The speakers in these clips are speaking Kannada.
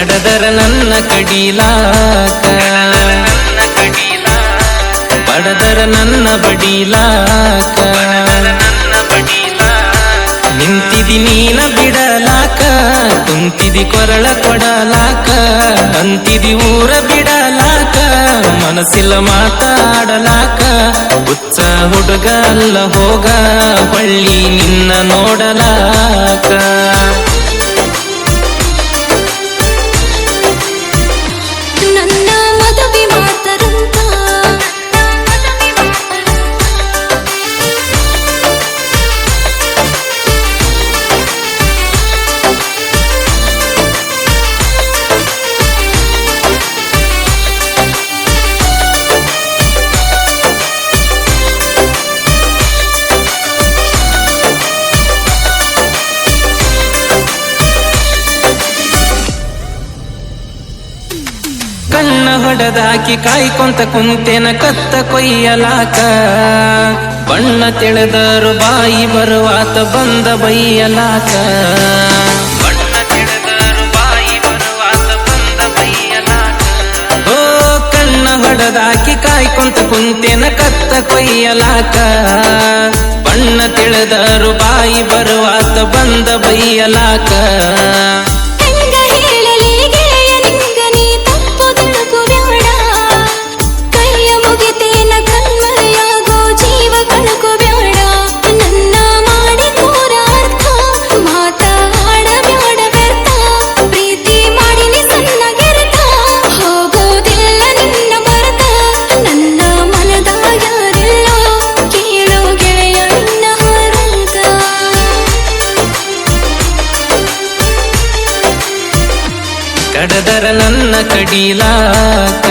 ಕಡದರ ನನ್ನ ಕಡೀಲಾಕ. ಬಡದರ ನನ್ನ ಬಡೀಲಾಕ. ನಿಂತಿದಿ ನೀನ ಬಿಡಲಾಕ ಕುಂತಿದಿ ಕೊರಳ ಕೊಡಲಾಕ ಅಂತಿದಿ ಊರ ಬಿಡಲಾಕ, ಮನಸ್ಸಿಲ್ಲ ಮಾತಾಡಲಾಕ, ಹುಚ್ಚ ಹುಡುಗ ಅಲ್ಲ ಹೋಗ ಹೊಳ್ಳಿ ನಿನ್ನ ನೋಡಲಾಕ. ಹೊಡೆದಾಕಿ ಕಾಯ್ಕೊಂತ ಕುಂತೇನ ಕತ್ತ ಕೊಯ್ಯಲಾಕ. ಬಣ್ಣ ತಿಳಿದರು ಬಾಯಿ ಬರುವಾತ ಬಂದ ಬೈಯಲಾಕ. ಬಣ್ಣ ಬಾಯಿ ಓ ಕಣ್ಣ ಹೊಡೆದಾಕಿ ಕಾಯ್ಕೊಂತ ಕುಂತೇನ ಕತ್ತ ಕೊಯ್ಯಲಾಕ. ಬಣ್ಣ ತಿಳಿದರು ಬಾಯಿ ಬರುವಾತ ಬಂದ ಬೈಯಲಾಕ. ನನ್ನ ಕಡೀಲಾಕ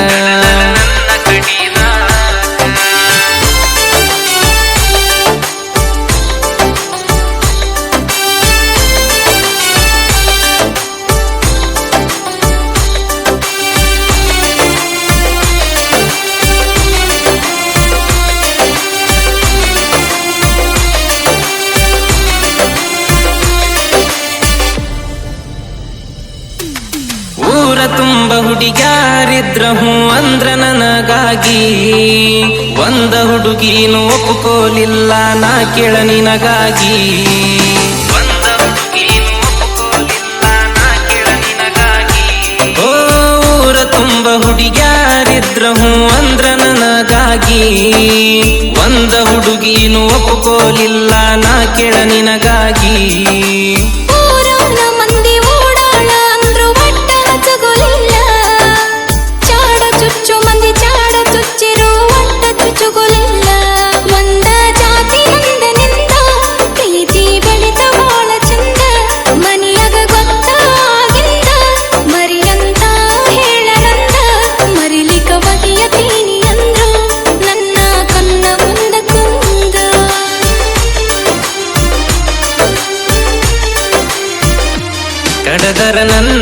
ತುಂಬ ಹುಡುಗ್ಯಾರಿದ್ರ ಹೂ ಅಂದ್ರ ನನಗಾಗಿ. ಒಂದ ಹುಡುಗಿನೂ ಒಪ್ಪುಕೋಲಿಲ್ಲ ನಾ ಕೇಳ ನಿನಗಾಗಿ. ಊರ ತುಂಬ ಹುಡುಗ್ಯಾರಿದ್ರ ಹೂ ಅಂದ್ರ ನನಗಾಗಿ. ಒಂದ ಹುಡುಗೀನು ಒಪ್ಪುಕೋಲಿಲ್ಲ ನಾ ಕೇಳ ನಿನಗಾಗಿ.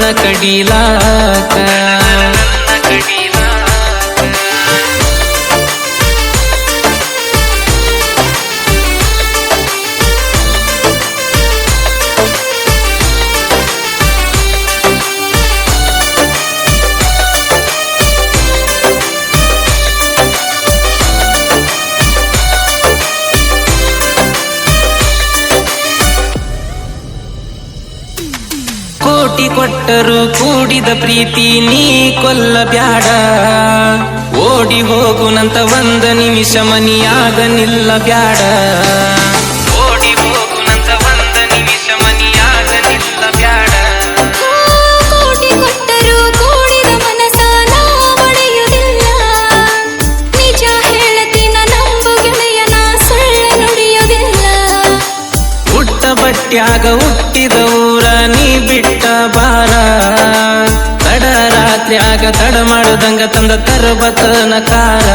ಕಡೀಲಾಕ. ಕೊಟ್ಟರು ಕೂಡಿದ ಪ್ರೀತಿ ನೀ ಕೊಲ್ಲ ಬ್ಯಾಡ ಓಡಿ ಹೋಗುನಂತ ಒಂದ ನಿಮಿಷ ಮನಿಯಾಗ ನಿಲ್ಲ ಬ್ಯಾಡ ರಾತ್ರಿಯಾಗ ತಡ ಮಾಡುದಂಗ ತಂದ ತರಬತನ ಕಾರ.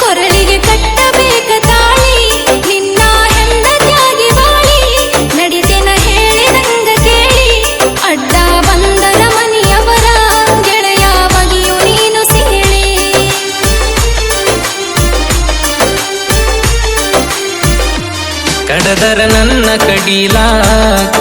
ಕೊರಳಿಗೆ ಕಟ್ಟಬೇಕ ತಾಳಿ. ನಿನ್ನ ಹೆಂಡತಿಯಾಗಿ ಬಾಳಿ ನಡಿತೇನ ಹೇಳಿದಂಗ ಕೇಳಿ. ಅಡ್ಡ ಬಂದರ ಮನಿಯವರ ಗೆಳೆಯ ಬಗೆಯು ನೀನು ಸೇಳಿ. ಕಡದರ ನನ್ನ ಕಡೀಲಾಕ.